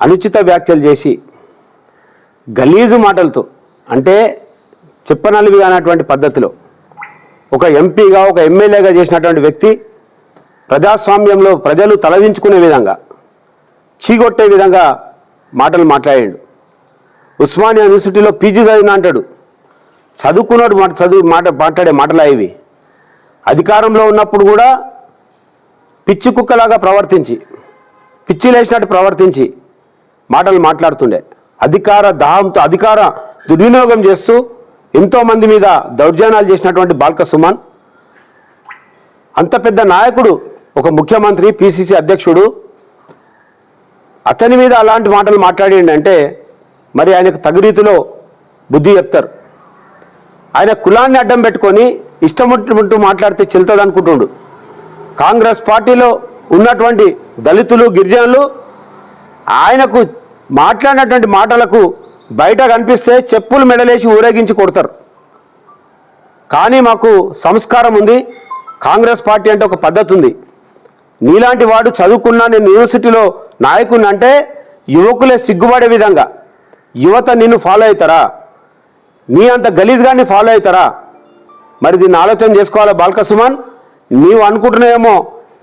అనుచిత వ్యాఖ్యలు చేసి గలీజు మాటలతో అంటే చెప్పనలివి కానటువంటి పద్ధతిలో ఒక ఎంపీగా ఒక ఎమ్మెల్యేగా చేసినటువంటి వ్యక్తి ప్రజాస్వామ్యంలో ప్రజలు తలదించుకునే విధంగా చీగొట్టే విధంగా మాటలు మాట్లాడాడు. ఉస్మానియా యూనివర్సిటీలో పీజీ చదివిన అంటాడు చదువుకున్నాడు మాట చదువు మాట మాట్లాడే మాటలు అవి అధికారంలో ఉన్నప్పుడు కూడా పిచ్చి కుక్కలాగా ప్రవర్తించి పిచ్చి లేచినట్టు ప్రవర్తించి మాటలు మాట్లాడుతుండే. అధికార దాహంతో అధికార దుర్వినియోగం చేస్తూ ఎంతోమంది మీద దౌర్జన్యాలు చేసినటువంటి బాల్క సుమన్. అంత పెద్ద నాయకుడు ఒక ముఖ్యమంత్రి పిసిసి అధ్యక్షుడు. అతని మీద అలాంటి మాటలు మాట్లాడిండంటే మరి ఆయనకు తగు రీతిలో బుద్ధి చెప్తారు. ఆయన కులాన్ని అడ్డం పెట్టుకొని ఇష్టముంటూ మాట్లాడితే చెల్తుంది అనుకుంటుండు. కాంగ్రెస్ పార్టీలో ఉన్నటువంటి దళితులు గిరిజనులు ఆయనకు మాట్లాడినటువంటి మాటలకు బయట కనిపిస్తే చెప్పులు మెడలేసి ఊరేగించి కొడతారు. కానీ మాకు సంస్కారం ఉంది. కాంగ్రెస్ పార్టీ అంటే ఒక పద్ధతి ఉంది నీలాంటి వాడు చదువుకున్నా నేను యూనివర్సిటీలో నాయకుని అంటే యువకులే సిగ్గుపడే విధంగా యువత నిన్ను ఫాలో అవుతారా? నీ అంత గలీజ్గాన్ని ఫాలో అవుతారా? మరి దీన్ని ఆలోచన చేసుకోవాలా బాల్క సుమన్ నీవు అనుకుంటున్నావేమో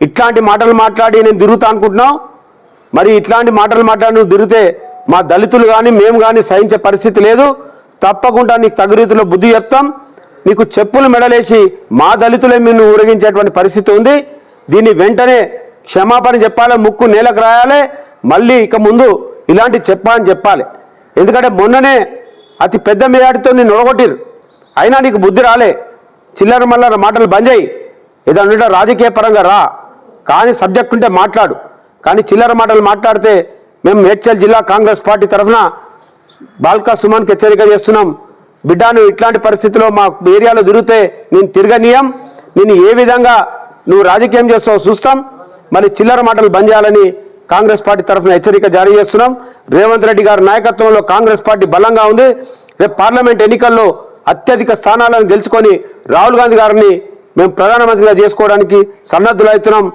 ఇట్లాంటి మాటలు మాట్లాడి నేను తిరుగుతా అనుకుంటున్నావు? మరి ఇట్లాంటి మాటలు మాట్లాడి నువ్వు తిరిగితే మా దళితులు కానీ మేము కానీ సహించే పరిస్థితి లేదు. తప్పకుండా నీకు తగు రీతిలో బుద్ధి చెప్తాం. నీకు చెప్పులు మెడలేసి మా దళితులే మీరు ఊరేగించేటువంటి పరిస్థితి ఉంది. దీన్ని వెంటనే క్షమాపణ చెప్పాలి ముక్కు నేలకు రాయాలి. మళ్ళీ ఇక ముందు ఇలాంటి చెప్పాలని చెప్పాలి. ఎందుకంటే మొన్ననే అతి పెద్ద మేయాడితో నేను ఒడగొట్టిరు అయినా నీకు బుద్ధి రాలే. చిల్లర మల్లర మాటలు బంద్ చేయి. ఏదన్నా రాజకీయ పరంగా రా. కానీ సబ్జెక్ట్ ఉంటే మాట్లాడు. కానీ చిల్లర మాటలు మాట్లాడితే మేము మేడ్చల్ జిల్లా కాంగ్రెస్ పార్టీ తరఫున బాల్కా సుమన్కి హెచ్చరిక చేస్తున్నాం. బిడ్డాను ఇట్లాంటి పరిస్థితిలో మా ఏరియాలో తిరిగితే నేను తిరగనీయం. నేను ఏ విధంగా నువ్వు రాజకీయం చేస్తావో చూస్తాం. మరి చిల్లర మాటలు బంద్ చేయాలని కాంగ్రెస్ పార్టీ తరఫున హెచ్చరిక జారీ చేస్తున్నాం. రేవంత్ రెడ్డి గారి నాయకత్వంలో కాంగ్రెస్ పార్టీ బలంగా ఉంది. రేపు పార్లమెంట్ ఎన్నికల్లో అత్యధిక స్థానాలను గెలుచుకొని రాహుల్ గాంధీ గారిని మేము ప్రధానమంత్రిగా చేసుకోవడానికి సన్నద్ధులవుతున్నాం.